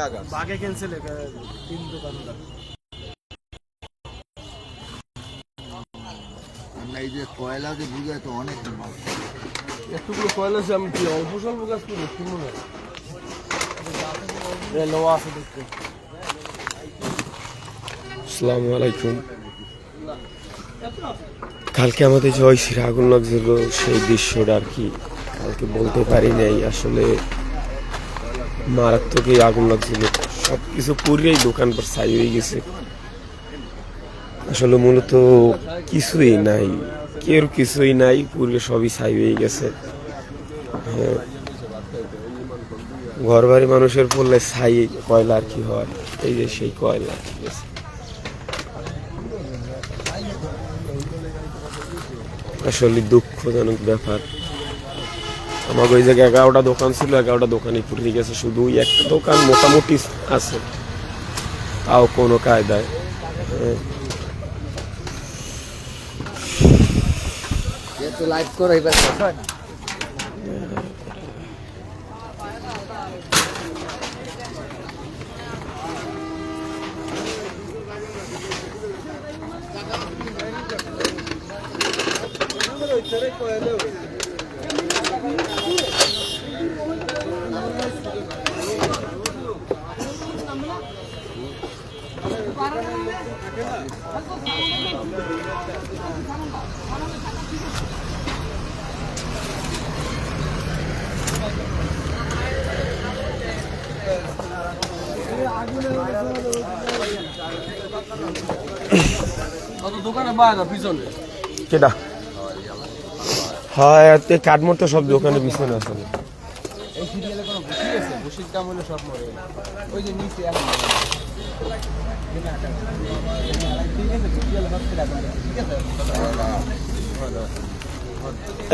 নাগাদ বাঘে ক্যান্সেল তিন দোকানদার। এই যে কয়লা যে বুঝায় তো অনেক একটুকুলো কয়লা আছে আমি কি অল্প স্বল্প কাজ করি কি মনে হয়? লোয়া আছে দেখতে। আসসালামু আলাইকুম। কালকে আমাদের যে ঐশীর আগুন লাগছিল সেই দৃশ্যটা আর কি কালকে বলতে পারি নাই। আসলে মারাত্মকই আগুন লাগছিল। সব কিছু দোকান পর ছাই হয়ে গেছে। আসলে মূলত কিছুই নাই। কেউ কিছুই নাই পুরে সবই ছাই হয়ে গেছে। হ্যাঁ। ঘর বাড়ি মানুষের পড়লে ছাই, কয়লা আর কি হয়? এই যে সেই কয়লা। ঠিক আছে আসলে দুঃখজনক ব্যাপার। আমাকে ওই জায়গায় এগারোটা দোকান ছিল এগারোটা দোকানই পুড়ে গেছে শুধু ওই একটা দোকান মোটামুটি আছে। তাও কোনো কায়দায়। লাইভ করে এবার হয় তো সব দোকানে পিছনে আছে। এই সিরিয়ালে কোনো বসি আছে? বসির দাম হলে সব মরে ওই যে নিচে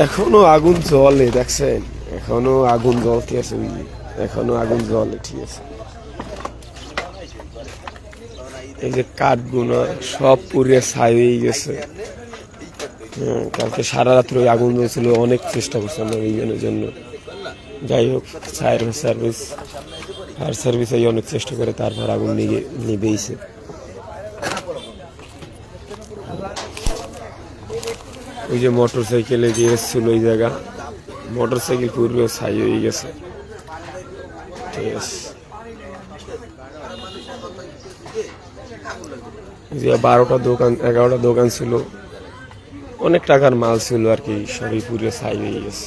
এখন আগুন জ্বলে দেখছেন? এখনও আগুন জ্বলতে আছে এখনও আগুন জ্বলে ঠিক আছে। এই যে কাঠগুলো সব পুড়ে ছাই হয়ে গেছে। হ্যাঁ, কালকে সারা রাত্রে আগুন জ্বলছিল অনেক চেষ্টা করছে আমরা এইজনের জন্য। যাই হোক ফায়ার সার্ভিস ফায়ার সার্ভিস এই অনেক চেষ্টা করে তারপর আগুন নিয়ে নিবেইছে ওই যে মোটর সাইকেলে যে এসেছিল ওই জায়গা মোটর সাইকেল পুরো ছাই হয়ে গেছে। ঠিক আছে। যে বারোটা দোকান, এগারোটা দোকান ছিল। অনেক টাকার মাল ছিল আর কি সবই পুরো ছাই হয়ে গেছে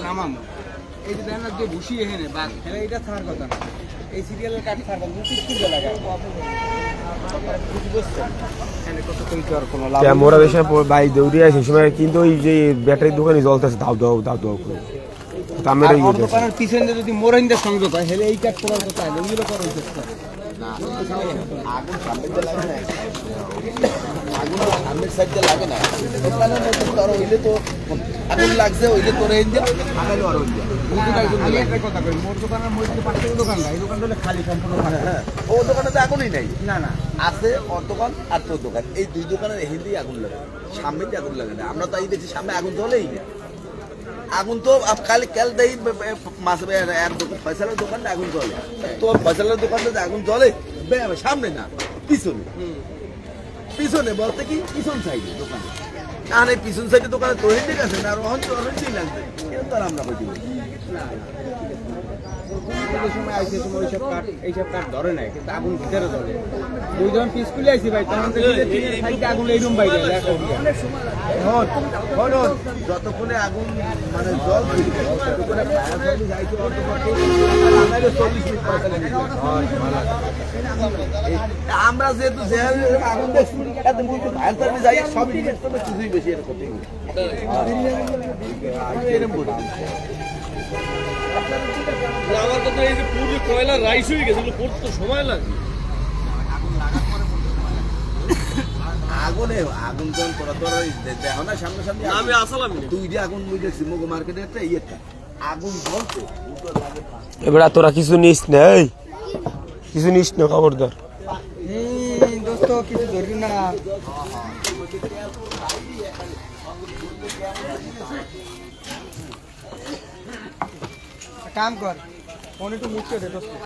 নামাম এই যে ব্যানার যে বসি এখানে বাঘ হ্যাঁ এটা থাকার কথা না এই সিরিয়ালের কাঠ থাকার কথা মুটিস কি লাগা কত কিন্তু আর কোনো লাভ মোরা দেশে বাই দৌড়ে আছে সময় কিন্তু ওই যে ব্যাটারি দোকানে জ্বলতেছে, দাও দাও দাও দাও করে। এই ওর দোকানের পিছনে যদি মোরাইন্দের সংযোগ হয় হেলে এই কাঠ করার কথা ওইগুলো করার চেষ্টা আগুন সামনের দিকে লাগে না আগুন সামনের সাইড দিয়ে লাগে না দোকানের মধ্যে তো হইলে তো আগুন লাগছে হইলে তোরে এনে দিয়ে আগাইলো আর হইলে আমি একটা কথা কই মোর দোকানের মধ্যে পাঁচটা দোকানটা এই দোকানটা হলে খালি সম্পূর্ণ খালি। হ্যাঁ ও দোকানে তো আগুনই নাই? না না। আছে ওর দোকান আর তোর দোকান। এই দুই দোকানের হিন্দি আগুন লাগে। সামনে আগুন লাগে না। আমরা তো এই দেখছি সামনে আগুন জ্বলেই না। আগুন তো কাল কাল দেই মাছ এক দোকান ফয়সালের দোকানটা আগুন জ্বলে। তোর ফয়সালের দোকানটা আগুন জ্বলে সামনে না, পিছনে। পিছনে বলতে কি? পিছন সাইডে দোকানে। আর এই পিছন সাইডে দোকানে তো হিন্দি আছে না, আর অহন তো লাগবে। আর আমরা কই দিব? সময় আইসে সময় ওইসব কাঠ এইসব কাঠ ধরে নাই কিন্তু আগুন ভিতরে ধরে। ওই যখন পিসকুলে আইসি ভাই তখন সাইডে আগুন এইরকম বাইরে দেখো যতক্ষণে আগুন মানে জল ততক্ষণে আমরা যেহেতু আগুন ফায়ার সার্ভিস আই সব কিছুই বেশি এরকম এরকম বলছি আমার কথা এই যে পুরো কয়লা রাইস হয়ে গেছে এগুলো তো সময় লাগে। আগুনে আগুন যখন দেখো না সামনে সামনে আগুন। আমি আসলাম দিয়ে আগুন মুই দেখছি মার্কেটে একটা ইয়েটা আগুন এবার তোরা কিছু নিস না এই। কিছু নিস না খবরদার। এই দোস্ত কিছু ধরবি না। কাম কর ফোন একটু মুখে দে দোস্ত